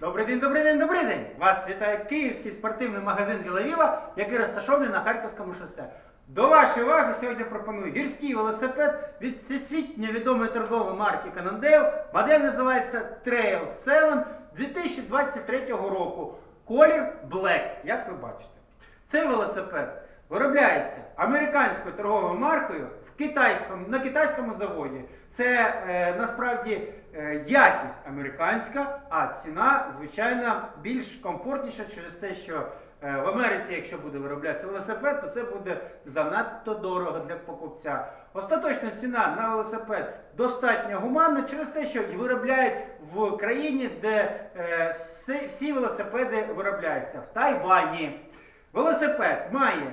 Добрий день, добрий день, добрий день! Вас вітає київський спортивний магазин Вілавіва, який розташований на Харківському шосе. До вашої уваги сьогодні пропоную гірський велосипед від всесвітньо відомої торгової марки Cannondale. Модель називається Trail 7 2023 року. Колір Black, як ви бачите. Цей велосипед виробляється американською торговою маркою в китайському, на китайському заводі. Це е, насправді е, якість американська, а ціна, звичайно, більш комфортніша через те, що е, в Америці, якщо буде вироблятися велосипед, то це буде занадто дорого для покупця. Остаточна ціна на велосипед достатньо гуманна через те, що виробляють в країні, де е, всі, всі велосипеди виробляються в Тайвані. Велосипед має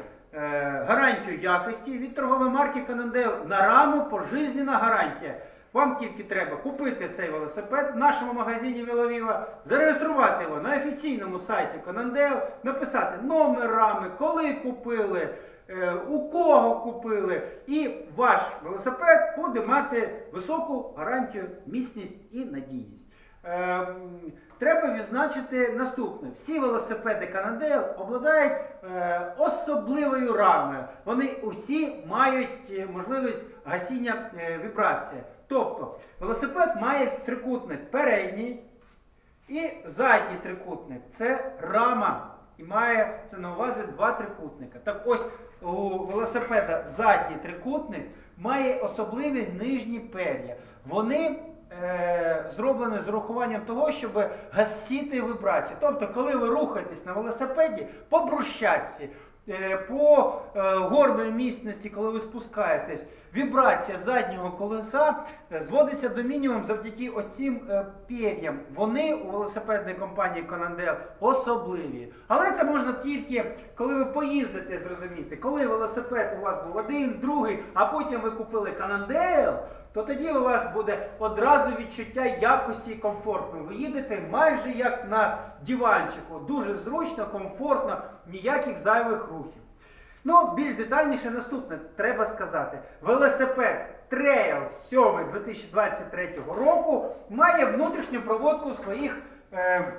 гарантію якості від торгової марки Cannondale на раму пожизненна гарантія. Вам тільки треба купити цей велосипед в нашому магазині Віловіва, зареєструвати його на офіційному сайті Cannondale, написати номер рами, коли купили, е, у кого купили, і ваш велосипед буде мати високу гарантію міцність і надійність. Ем, Треба відзначити наступне: всі велосипеди Cannondale обладають е, особливою рамою. Вони усі мають е, можливість гасіння е, вібрації. Тобто велосипед має трикутник передній і задній трикутник. Це рама. І має це на увазі два трикутника. Так ось у велосипеда задній трикутник має особливі нижні пер'я. Вони е, зроблені з урахуванням того, щоб гасити вібрацію. Тобто, коли ви рухаєтесь на велосипеді по брусчатці, е, по е, горної міцності, коли ви спускаєтесь, вібрація заднього колеса е, зводиться до мінімуму завдяки оцім пер'ям. Вони у велосипедної компанії Cannondale особливі. Але це можна тільки, коли ви поїздите, зрозуміти. Коли велосипед у вас був один, другий, а потім ви купили Cannondale, то тоді у вас буде одразу відчуття якості і комфорту. Ви їдете майже як на диванчику. Дуже зручно, комфортно, ніяких зайвих рухів. Ну, більш детальніше наступне треба сказати. Велосипед Trail 7 2023 року має внутрішню проводку своїх е,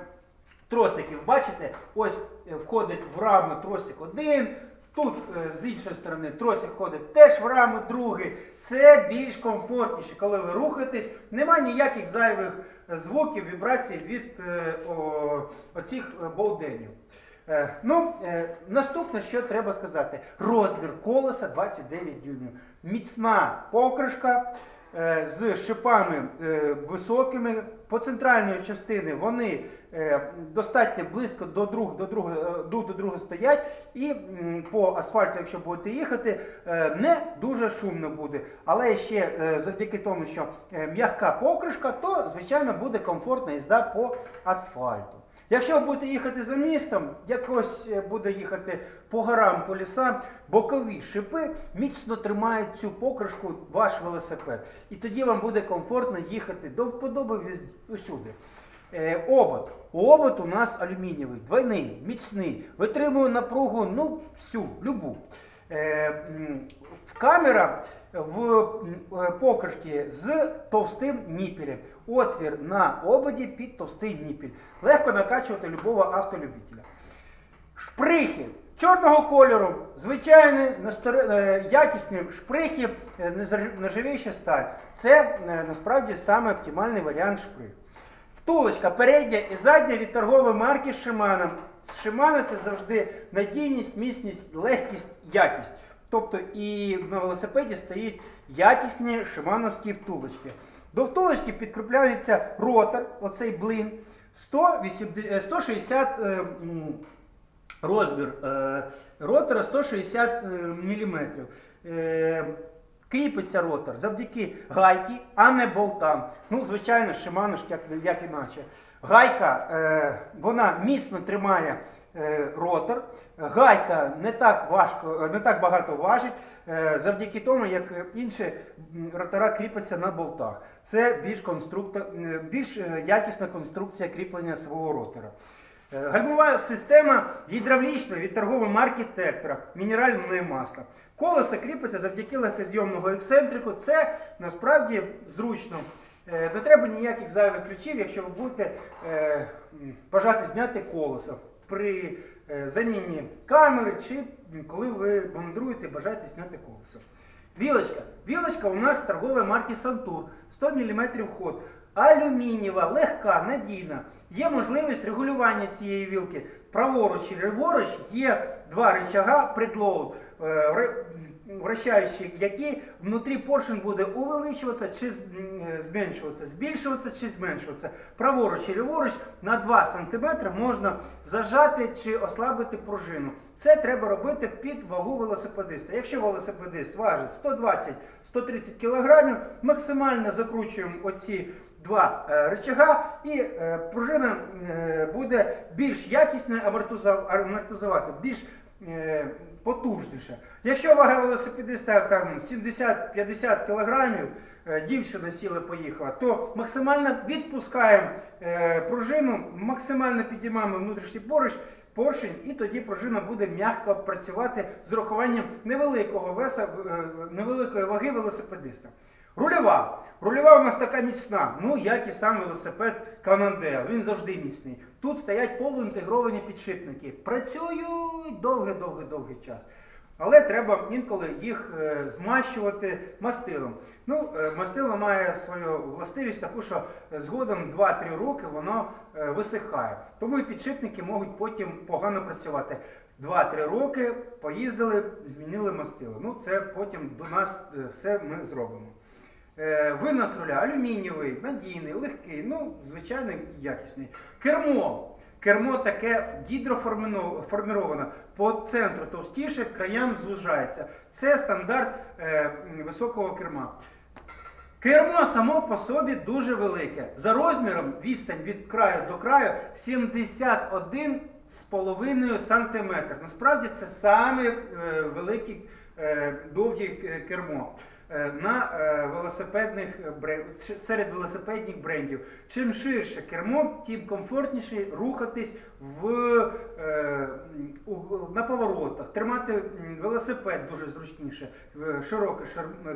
тросиків. Бачите, ось е, входить в раму тросик один. Тут е, з іншої сторони тросик ходить теж в раму другий. Це більш комфортніше, коли ви рухаєтесь. Немає ніяких зайвих е, звуків, вібрацій від е, оцих болденів. Ну, наступне, що треба сказати, розмір колеса 29 дюймів. Міцна покришка з шипами е, високими. По центральної частини вони е, достатньо близько до друг, до друга, е, друг до друга стоять, і по асфальту, якщо будете їхати, е, не дуже шумно буде. Але ще е, завдяки тому, що е, м'яка покришка, то звичайно буде комфортна їзда по асфальту. Якщо ви будете їхати за містом, якось е, буде їхати по горам, по лісам, бокові шипи міцно тримають цю покришку ваш велосипед. І тоді вам буде комфортно їхати до вподоби усюди. Е, обод. Обод у нас алюмінієвий, двойний, міцний, витримує напругу, ну, всю, любу. Е, камера в е, покришці з товстим ніпелем. Отвір на ободі під товстий ніпель. Легко накачувати любого автолюбителя. Шприхи чорного кольору, звичайні, е, якісні шприхи, нержавіюча сталь. Це насправді саме оптимальний варіант шприх. Втулочка передня і задня від торгової марки Shimano. Shimano це завжди надійність, міцність, легкість, якість. Тобто і на велосипеді стоїть якісні шимановські втулочки. До втулочки підкріпляється ротор, оцей блин, 180, е, 160 е, розмір е, ротора 160 мм. Кріпиться ротор завдяки гайки, а не болтам. Ну, звичайно, ж як, як іначе. Гайка е, вона міцно тримає е, ротор. Гайка не так важко, е, не так багато важить, е, завдяки тому, як інші ротора кріпляться на болтах. Це більш, більш е, якісна конструкція кріплення свого ротора. Е, Гальмова система гідравлічна від торгової марки Тектора, мінеральне масло. Колесо кріпиться завдяки легкозйомного ексцентрику. Це насправді зручно. Е, Не треба ніяких зайвих ключів, якщо ви будете е, бажати зняти колесо при заміні камери чи коли ви мандруєте, бажаєте зняти колесо. Вілочка. Вілочка у нас торгової марки Сантур. 100 мм ход. Алюмінієва, легка, надійна. Є можливість регулювання цієї вілки. Праворуч і ліворуч є два рычага предлоуд, е, вра- м, вращаючі, які внутрі поршень буде увеличуватися чи е, зменшуватися, збільшуватися чи зменшуватися. Праворуч і ліворуч на 2 см можна зажати чи ослабити пружину. Це треба робити під вагу велосипедиста. Якщо велосипедист важить 120-130 кг, максимально закручуємо оці два е, рычага і е, пружина е, буде більш якісно амортизувати, більш потужніше. Якщо вага велосипедиста там 70-50 кг, дівчина сіла поїхала, то максимально відпускаємо пружину, максимально підіймаємо внутрішній поруч, поршень, і тоді пружина буде м'яко працювати з урахуванням невеликого веса, невеликої ваги велосипедиста. Рульова. Рульова у нас така міцна, ну як і сам велосипед Cannondale, він завжди міцний. Тут стоять полуінтегровані підшипники. Працюють довгий-довгий-довгий час. Але треба інколи їх е, змащувати мастилом. Ну, е, мастило має свою властивість таку, що згодом 2-3 роки воно е, висихає. Тому і підшипники можуть потім погано працювати. 2-3 роки поїздили, змінили мастило. Ну, це потім до нас е, все ми зробимо. Е, Винос руля алюмінієвий, надійний, легкий, ну, звичайно, якісний. Кермо. Кермо таке гідроформіроване, по центру товстіше, краям звужається. Це стандарт е, високого керма. Кермо само по собі дуже велике. За розміром відстань від краю до краю 71,5 см. Насправді це саме е, велике е, довге е, кермо. Е, На е, велосипедних серед велосипедних брендів. Чим ширше кермо, тим комфортніше рухатись в, е, на поворотах. Тримати велосипед дуже зручніше. Широке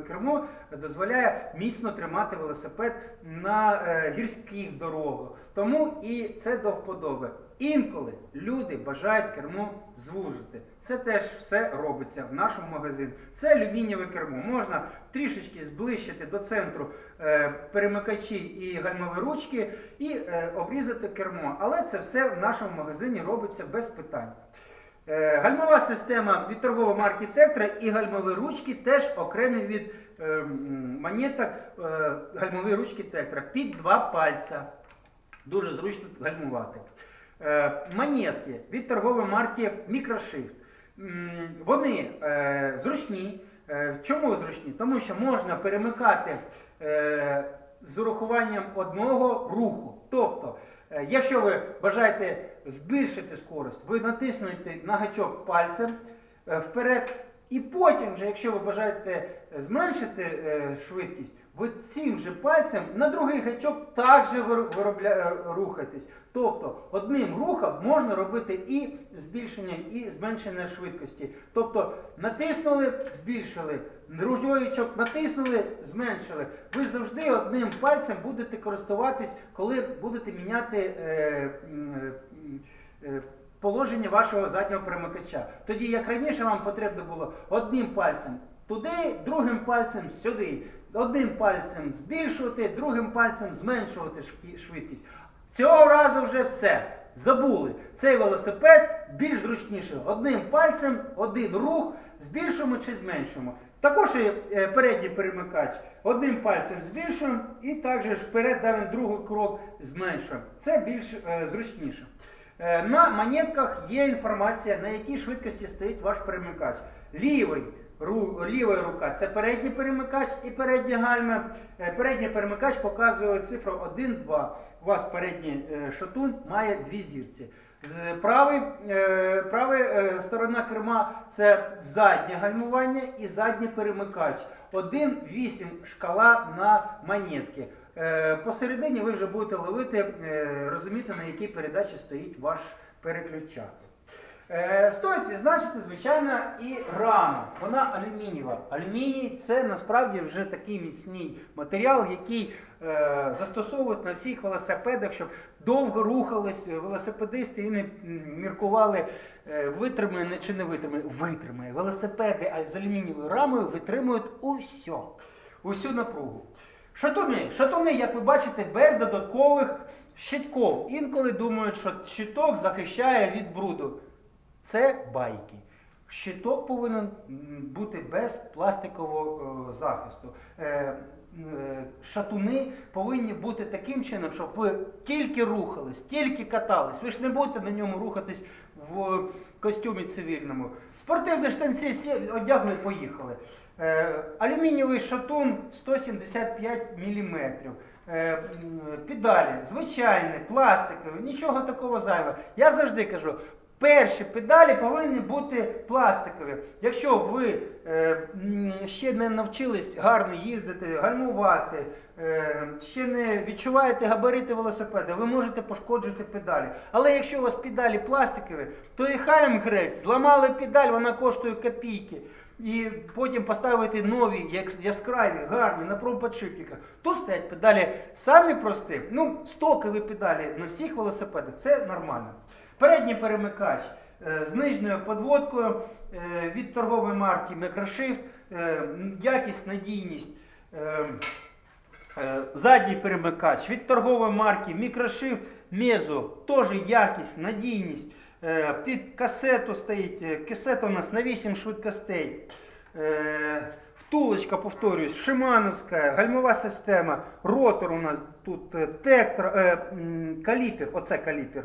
кермо дозволяє міцно тримати велосипед на гірських дорогах. Тому і це до вподоби. Інколи люди бажають кермо звужити. Це теж все робиться в нашому магазині. Це алюмінієве кермо. Можна трішечки зближити до центру е, перемикачі і гальмові ручки і е, обрізати кермо. Але це все в нашому магазині робиться без питань. Е, Гальмова система від торгової марки Тектра і гальмові ручки теж окремі від е, монеток е, гальмові ручки Тектра під два пальця. Дуже зручно гальмувати. Е, монетки від торгової марки Microshift. Вони е, зручні. Е, Чому зручні? Тому що можна перемикати з урахуванням одного руху. Тобто, якщо ви бажаєте збільшити скорость, ви натиснуєте на гачок пальцем вперед, і потім, вже, якщо ви бажаєте зменшити швидкість, ви цим же пальцем на другий гачок також вир- виробля... е, рухаєтесь. Тобто одним рухом можна робити і збільшення, і зменшення швидкості. Тобто натиснули, збільшили, другий натиснули, зменшили. Ви завжди одним пальцем будете користуватись, коли будете міняти. Е, е, е, Положення вашого заднього перемикача. Тоді, як раніше, вам потрібно було одним пальцем туди, другим пальцем сюди, одним пальцем збільшувати, другим пальцем зменшувати швидкість. Цього разу вже все. Забули. Цей велосипед більш зручніше. Одним пальцем, один рух, збільшуємо чи зменшуємо. Також і е, передній перемикач. Одним пальцем збільшуємо і також вперед давимо другий крок зменшуємо. Це більш е, зручніше. Е, На монетках є інформація, на якій швидкості стоїть ваш перемикач. Лівий, ру, ліва рука це передній перемикач і передня гальма. Е, Передній перемикач показує цифру 1-2. У вас передній е, шатун має дві зірці. Права е, сторона керма це заднє гальмування і задній перемикач. 1-8 шкала на монетки. Посередині ви вже будете ловити, розуміти, на якій передачі стоїть ваш переключатель. Е, стоїть відзначити, звичайно, і раму. Вона алюмінієва. Алюміній це насправді вже такий міцний матеріал, який е, застосовують на всіх велосипедах, щоб довго рухались велосипедисти і не міркували, е, витримає чи не витримає. Витримає. Велосипеди з алюмінієвою рамою витримують усьо, усю напругу. Шатуни. Шатуни, як ви бачите, без додаткових щитков. Інколи думають, що щиток захищає від бруду. Це байки. Щиток повинен бути без пластикового е, захисту. Е, е, Шатуни повинні бути таким чином, щоб ви тільки рухались, тільки катались. Ви ж не будете на ньому рухатись в костюмі цивільному. Спортивні штанці одягли, поїхали. Алюмінієвий шатун 175 мм. Педалі звичайні, пластикові, нічого такого зайвого. Я завжди кажу, перші педалі повинні бути пластикові. Якщо ви е, ще не навчились гарно їздити, гальмувати, е, ще не відчуваєте габарити велосипеда, ви можете пошкоджити педалі. Але якщо у вас педалі пластикові, то і хай грець, зламали педаль, вона коштує копійки. І потім поставити нові, яскраві, гарні на промподшипниках. Тут стоять педалі самі прості, ну, стокові педалі на всіх велосипедах, це нормально. Передній перемикач е, з нижньою подводкою е, від торгової марки Microshift, е, якість, надійність. Задній перемикач від торгової марки Microshift Mezo, теж якість, надійність. Під касету стоїть. Касета у нас на 8 швидкостей. Втулочка, повторюсь, Шимановська, гальмова система, ротор у нас тут м, каліпер, оце каліпер.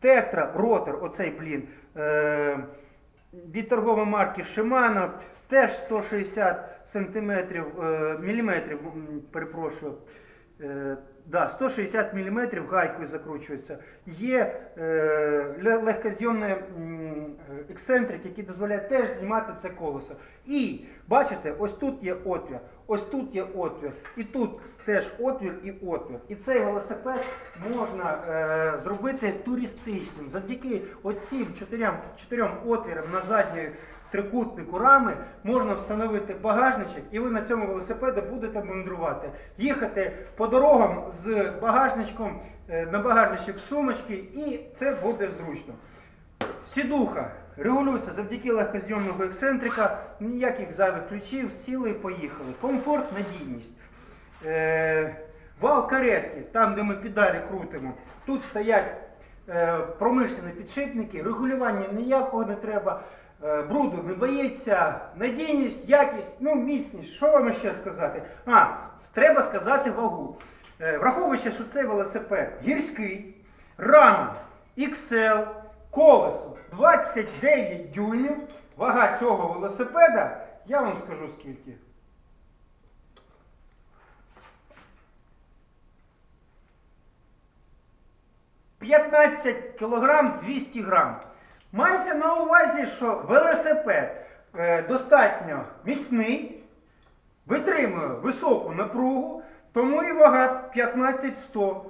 Тектра, ротор, оцей блін. Е, від торгової марки Shimano теж 160 сантиметрів, е, міліметрів, перепрошую. Е, да, 160 мм гайкою закручується. Є е, легкозйомний е, ексцентрик, який дозволяє теж знімати це колесо. І бачите, ось тут є отвір, ось тут є отвір, і тут теж отвір і отвір. І цей велосипед можна е, зробити туристичним. Завдяки оцим чотирьом, чотирьом отвірам на задньої трикутнику рами можна встановити багажничок, і ви на цьому велосипеді будете мандрувати. Їхати по дорогам з багажничком, е, на багажничок сумочки, і це буде зручно. Сідуха регулюється завдяки легкозйомного ексцентрика, ніяких зайвих ключів, сіли і поїхали. Комфорт, надійність. Е, вал каретки, там де ми педалі крутимо, тут стоять е, промишлені підшипники, регулювання ніякого не треба, бруду не боїться, надійність, якість, ну міцність. Що вам ще сказати? А, треба сказати вагу. Е, враховуючи, що цей велосипед гірський, рама XL, колесо 29 дюймів, вага цього велосипеда, я вам скажу скільки. 15 кг 200 грам. Мається на увазі, що велосипед е, достатньо міцний, витримує високу напругу, тому і вага 15-100.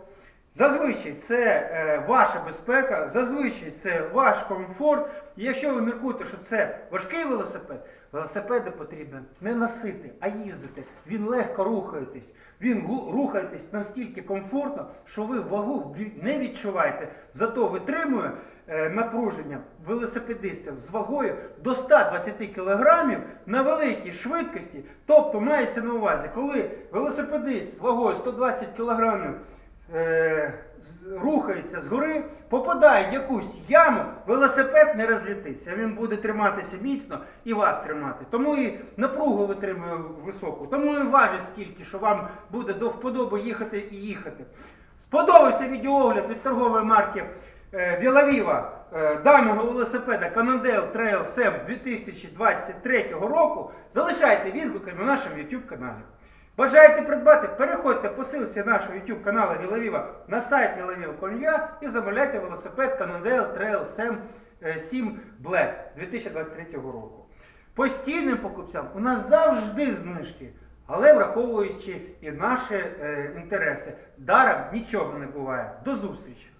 Зазвичай це е, ваша безпека, зазвичай це ваш комфорт. І якщо ви міркуєте, що це важкий велосипед, велосипеди потрібно не носити, а їздити. Він легко рухаєтесь. Він рухаєтесь настільки комфортно, що ви вагу не відчуваєте. Зато витримує е, напруження велосипедистів з вагою до 120 кг на великій швидкості. Тобто мається на увазі, коли велосипедист з вагою 120 кг е, рухається згори, попадає в якусь яму, велосипед не розлітиться. Він буде триматися міцно і вас тримати. Тому і напругу витримує високу, тому і важить стільки, що вам буде до вподоби їхати і їхати. Сподобався відеоогляд від торгової марки Вілавіва е, даного велосипеда Cannondale Trail Sam 2023 року. Залишайте відгуки на нашому YouTube каналі. Бажаєте придбати? Переходьте по ссылці нашого YouTube каналу Вілавіва на сайт Вілавіва.com.ua і замовляйте велосипед Cannondale Trail Sam е, 7 Black 2023 року. Постійним покупцям у нас завжди знижки, але враховуючи і наші е, інтереси. Даром нічого не буває. До зустрічі!